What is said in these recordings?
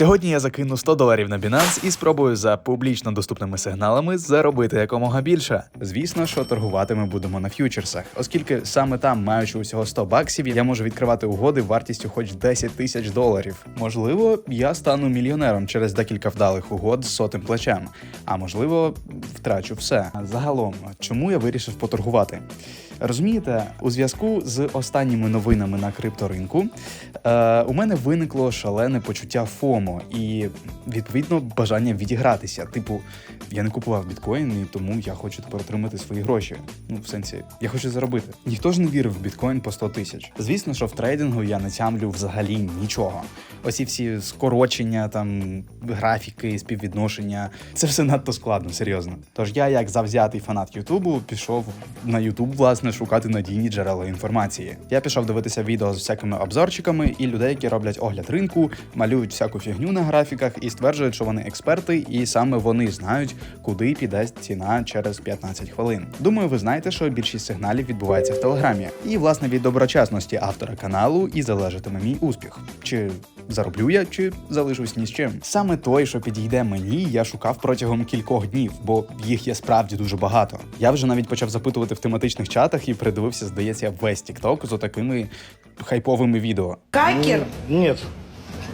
Сьогодні я закину 100 доларів на Binance і спробую за публічно доступними сигналами заробити якомога більше. Звісно, що торгувати ми будемо на ф'ючерсах, оскільки саме там, маючи усього 100 баксів, я можу відкривати угоди вартістю хоч 10 тисяч доларів. Можливо, я стану мільйонером через декілька вдалих угод з сотим плечем, а можливо, втрачу все. Загалом, чому я вирішив поторгувати? Розумієте, у зв'язку з останніми новинами на крипторинку е, у мене виникло шалене почуття ФОМО і відповідно бажання відігратися. Типу, я не купував біткоін, і тому я хочу тепер отримати свої гроші. Ну, в сенсі, я хочу заробити. Ніхто ж не вірив в біткоін по 100 тисяч. Звісно, що в трейдингу я не тямлю взагалі нічого. Оці всі скорочення, там графіки, співвідношення. Це все надто складно, серйозно. Тож я, як завзятий фанат Ютубу, пішов на Ютуб, власне, шукати надійні джерела інформації. Я пішов дивитися відео з всякими обзорчиками і людей, які роблять огляд ринку, малюють всяку фігню на графіках і стверджують, що вони експерти, і саме вони знають, куди піде ціна через 15 хвилин. Думаю, ви знаєте, що більшість сигналів відбувається в телеграмі. І власне від доброчесності автора каналу і залежатиме мій успіх. Чи зароблю я, чи залишусь ні з чим. Саме той, що підійде мені, я шукав протягом кількох днів, бо їх є справді дуже багато. Я вже навіть почав запитувати в тематичних чатах і придивився, здається, весь TikTok з отакими хайповими відео. Какер? Нет,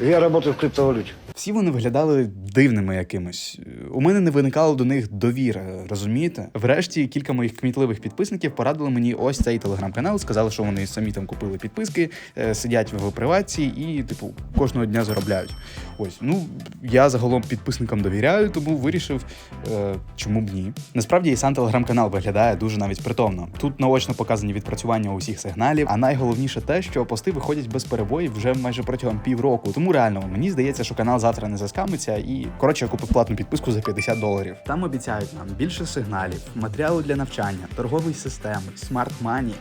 я работаю в криптовалюте. Всі вони виглядали дивними якимось. У мене не виникало до них довіри, розумієте? Врешті кілька моїх кмітливих підписників порадили мені ось цей телеграм-канал. Сказали, що вони самі там купили підписки, е, сидять в приватці і, типу, кожного дня заробляють. Ось, ну я загалом підписникам довіряю, тому вирішив, е, чому б ні. Насправді і сам телеграм-канал виглядає дуже навіть притомно. Тут наочно показані відпрацювання усіх сигналів, а найголовніше те, що пости виходять без перебоїв вже майже протягом півроку. Тому реально мені здається, що канал завтра не заскамиться. І коротше, я купив платну підписку за 50 доларів. Там обіцяють нам більше сигналів, матеріалу для навчання, торгової системи, смарт-мані.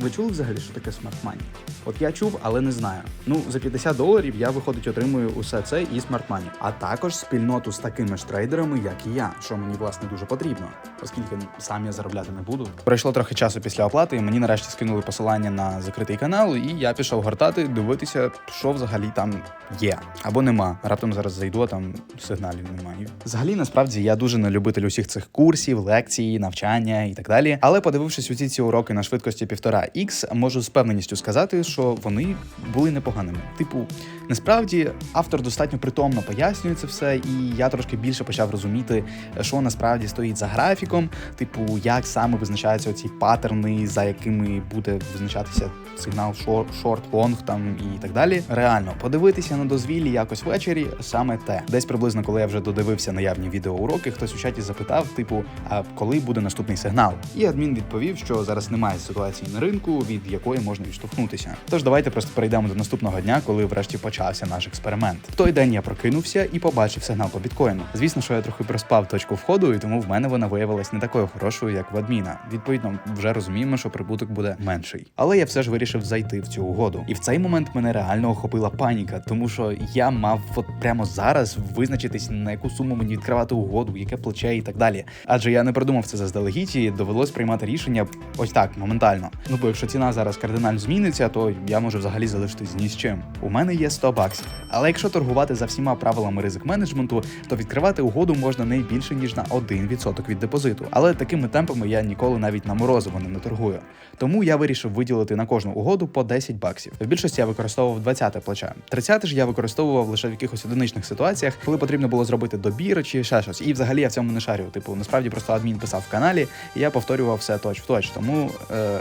Ви чули взагалі, що таке смарт-мані? От я чув, але не знаю. Ну, за 50 доларів я виходить отримую усе це і смарт-мані. А також спільноту з такими ж трейдерами, як і я, що мені власне дуже потрібно, оскільки сам я заробляти не буду. Пройшло трохи часу після оплати, і мені нарешті скинули посилання на закритий канал, і я пішов гортати, дивитися, що взагалі там є або нема. Раптом зараз зайду, а там сигналів немає. Взагалі, насправді, я дуже не любитель усіх цих курсів, лекцій, навчання і так далі. Але подивившись усі ці уроки на швидкості 1,5 х можу з певненістю сказати, що вони були непоганими. Типу, насправді автор достатньо притомно пояснює це все, і я трошки більше почав розуміти, що насправді стоїть за графіком, типу, як саме визначаються ці паттерни, за якими буде визначатися сигнал шорт, лонг там і так далі. Реально подивитися на дозвіллі якось ввечері саме те. Десь приблизно, коли я вже додивився наявні відеоуроки, хтось у чаті запитав, типу, а коли буде наступний сигнал? І адмін відповів, що зараз немає ситуації на ринку, від якої можна відштовхнутися. Тож давайте просто перейдемо до наступного дня, коли врешті почався наш експеримент. В той день я прокинувся і побачив сигнал по біткоїну. Звісно, що я трохи проспав точку входу, і тому в мене вона виявилась не такою хорошою, як в адміна. Відповідно, вже розуміємо, що прибуток буде менший. Але я все ж вирішив зайти в цю угоду. І в цей момент мене реально охопила паніка, тому що я мав от прямо зараз визначитись на яку суму мені відкривати угоду, яке плече і так далі. Адже я не продумав це заздалегідь і довелось приймати рішення ось так моментально. Ну бо якщо ціна зараз кардинально зміниться, то я можу взагалі залишитись ні з чим. У мене є 100 баксів. Але якщо торгувати за всіма правилами ризик менеджменту, то відкривати угоду можна не більше ніж на 1% від депозиту. Але такими темпами я ніколи навіть на морозиво не торгую. Тому я вирішив виділити на кожну угоду по 10 баксів. В більшості я використовував 20 плече. 30 ж я використовував лише в якихось одиничних ситуаціях, коли потрібно було зробити добір чи ще щось. І взагалі я в цьому не шарю. Типу, насправді просто адмін писав в каналі, і я повторював все точ в точ. Тому. Е-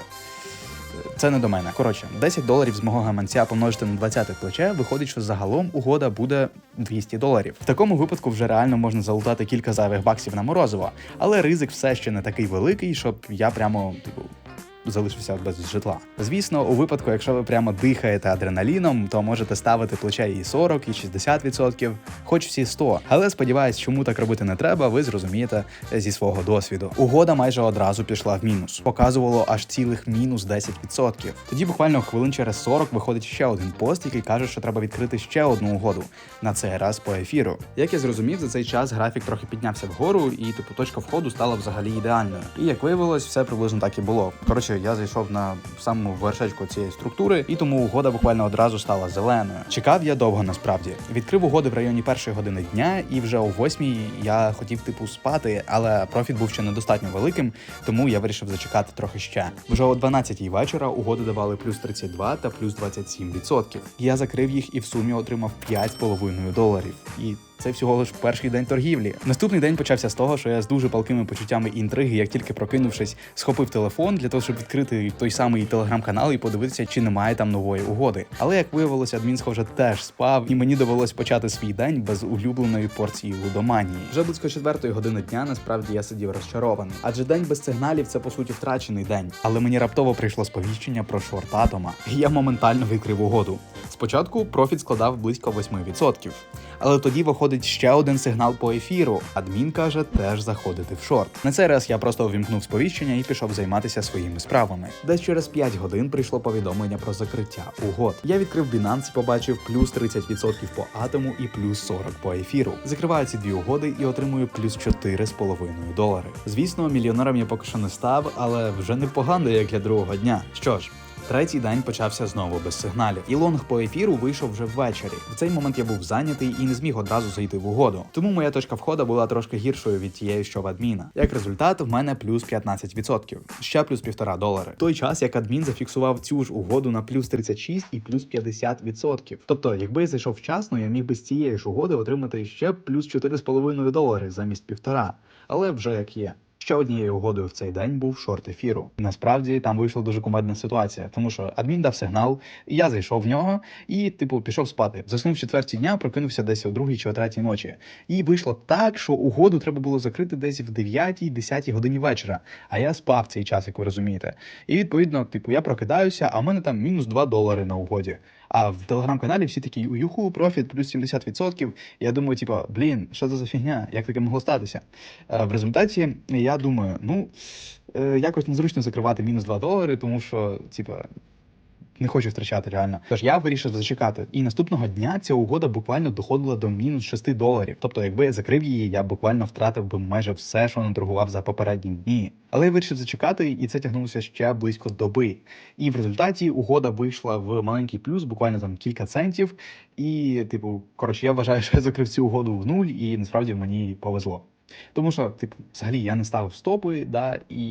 це не до мене. Коротше, 10 доларів з мого гаманця помножити на 20 плече, виходить, що загалом угода буде 200 доларів. В такому випадку вже реально можна залутати кілька зайвих баксів на морозиво, але ризик все ще не такий великий, щоб я прямо типу. Залишився без житла. Звісно, у випадку, якщо ви прямо дихаєте адреналіном, то можете ставити плече і 40, і 60%, хоч всі 100. Але сподіваюсь, чому так робити не треба, ви зрозумієте зі свого досвіду. Угода майже одразу пішла в мінус, показувало аж цілих мінус 10%. Тоді буквально хвилин через 40 виходить ще один пост, який каже, що треба відкрити ще одну угоду на цей раз по ефіру. Як я зрозумів, за цей час графік трохи піднявся вгору, і типу точка входу стала взагалі ідеальною. І як виявилось, все приблизно так і було. Коротше, я зайшов на саму вершечку цієї структури, і тому угода буквально одразу стала зеленою. Чекав я довго насправді. Відкрив угоди в районі першої години дня, і вже о восьмій я хотів типу спати, але профіт був ще недостатньо великим, тому я вирішив зачекати трохи ще. Вже о 12-й вечора угоди давали плюс 32 та плюс 27%. Я закрив їх і в сумі отримав 5,5 доларів. І це всього лиш перший день торгівлі. Наступний день почався з того, що я з дуже палкими почуттями інтриги, як тільки прокинувшись, схопив телефон для того, щоб відкрити той самий телеграм-канал і подивитися, чи немає там нової угоди. Але як виявилося, адмін схоже теж спав, і мені довелось почати свій день без улюбленої порції лудоманії. Вже близько четвертої години дня насправді я сидів розчарований, адже день без сигналів це по суті втрачений день. Але мені раптово прийшло сповіщення про шорт атома, я моментально відкрив угоду. Спочатку профіт складав близько 8%. Але тоді виходить ще один сигнал по ефіру. Адмін каже теж заходити в шорт. На цей раз я просто увімкнув сповіщення і пішов займатися своїми справами. Десь через 5 годин прийшло повідомлення про закриття угод. Я відкрив Binance і побачив плюс 30% по атому і плюс 40 по ефіру. Закриваю ці дві угоди і отримую плюс 4,5 долари. Звісно, мільйонером я поки що не став, але вже непогано як для другого дня. Що ж. Третій день почався знову без сигналів. І лонг по ефіру вийшов вже ввечері. В цей момент я був зайнятий і не зміг одразу зайти в угоду. Тому моя точка входу була трошки гіршою від тієї, що в адміна. Як результат, в мене плюс 15%. Ще плюс півтора долари. В той час як адмін зафіксував цю ж угоду на плюс 36 і плюс 50%. Тобто, якби я зайшов вчасно, я міг би з цієї ж угоди отримати ще плюс 4,5 долари замість півтора. Але вже як є. Ще однією угодою в цей день був шорт ефіру. Насправді там вийшла дуже кумедна ситуація, тому що адмін дав сигнал, я зайшов в нього і, типу, пішов спати. Заснув в четвертій дня, прокинувся десь о другій чи о третій ночі. І вийшло так, що угоду треба було закрити десь в 9-10 годині вечора. А я спав цей час, як ви розумієте. І відповідно, типу, я прокидаюся, а в мене там мінус 2 долари на угоді. А в телеграм-каналі всі такі юху, профіт, плюс 70%. Я думаю, типу, блін, що це за фігня? Як таке могло статися? Е, В результаті я думаю, ну е, якось незручно закривати мінус 2 долари, тому що, типу, не хочу втрачати реально. Тож я вирішив зачекати. І наступного дня ця угода буквально доходила до мінус 6 доларів. Тобто, якби я закрив її, я буквально втратив би майже все, що наторгував за попередні дні. Але я вирішив зачекати, і це тягнулося ще близько доби. І в результаті угода вийшла в маленький плюс, буквально там кілька центів. І, типу, коротше, я вважаю, що я закрив цю угоду в нуль, і насправді мені повезло. Тому що, типу, взагалі я не ставив стопи, да, і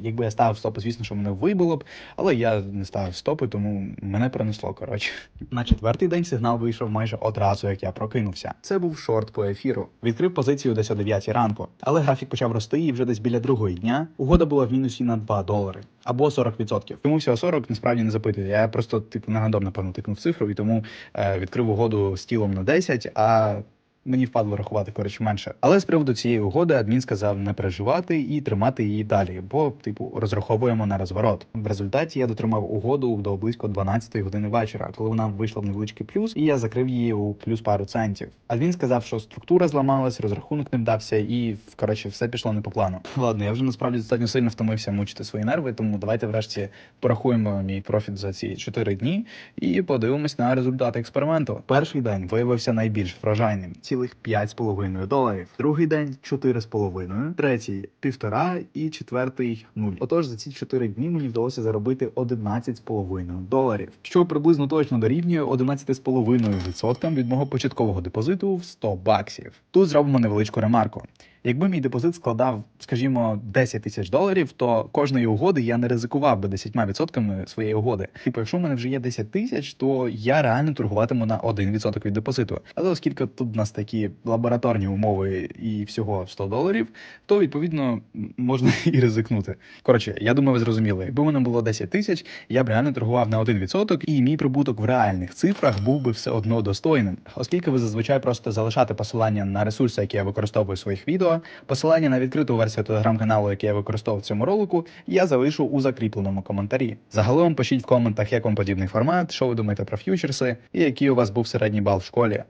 якби я ставив стопи, звісно, що мене вибило б, але я не ставив стопи, тому мене пронесло. Коротше. На четвертий день сигнал вийшов майже одразу, як я прокинувся. Це був шорт по ефіру. Відкрив позицію десь о 9 ранку, але графік почав рости, і вже десь біля другої дня угода була в мінусі на 2 долари або 40%. Тому всього 40 насправді не запитую. Я просто типу нагадом, напевно, тикнув цифру і тому е, відкрив угоду з тілом на 10, а Мені впадло рахувати коротше менше. Але з приводу цієї угоди адмін сказав не переживати і тримати її далі, бо, типу, розраховуємо на розворот. В результаті я дотримав угоду до близько 12 години вечора, коли вона вийшла в невеличкий плюс, і я закрив її у плюс пару центів. Адмін сказав, що структура зламалась, розрахунок не вдався, і коротше все пішло не по плану. Ладно, я вже насправді достатньо сильно втомився мучити свої нерви, тому давайте врешті порахуємо мій профіт за ці 4 дні і подивимось на результати експерименту. Перший день виявився найбільш врожайним цілих 5,5 доларів. Другий день 4,5, третій півтора і четвертий нуль. Отож, за ці 4 дні мені вдалося заробити 11,5 доларів, що приблизно точно дорівнює 11,5% від мого початкового депозиту в 100 баксів. Тут зробимо невеличку ремарку. Якби мій депозит складав, скажімо, 10 тисяч доларів, то кожної угоди я не ризикував би 10% своєї угоди. Типу, якщо в мене вже є 10 тисяч, то я реально торгуватиму на 1% від депозиту. Але оскільки тут в нас такі лабораторні умови і всього 100 доларів, то відповідно можна і ризикнути. Коротше, я думаю, ви зрозуміли. Якби в мене було 10 тисяч, я б реально торгував на 1%, і мій прибуток в реальних цифрах був би все одно достойним. Оскільки ви зазвичай просто залишати посилання на ресурси, які я використовую в своїх відео, посилання на відкриту версію телеграм-каналу, який я використовував в цьому ролику, я залишу у закріпленому коментарі. Загалом пишіть в коментах, як вам подібний формат, що ви думаєте про ф'ючерси, і який у вас був середній бал в школі.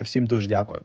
Всім дуже дякую.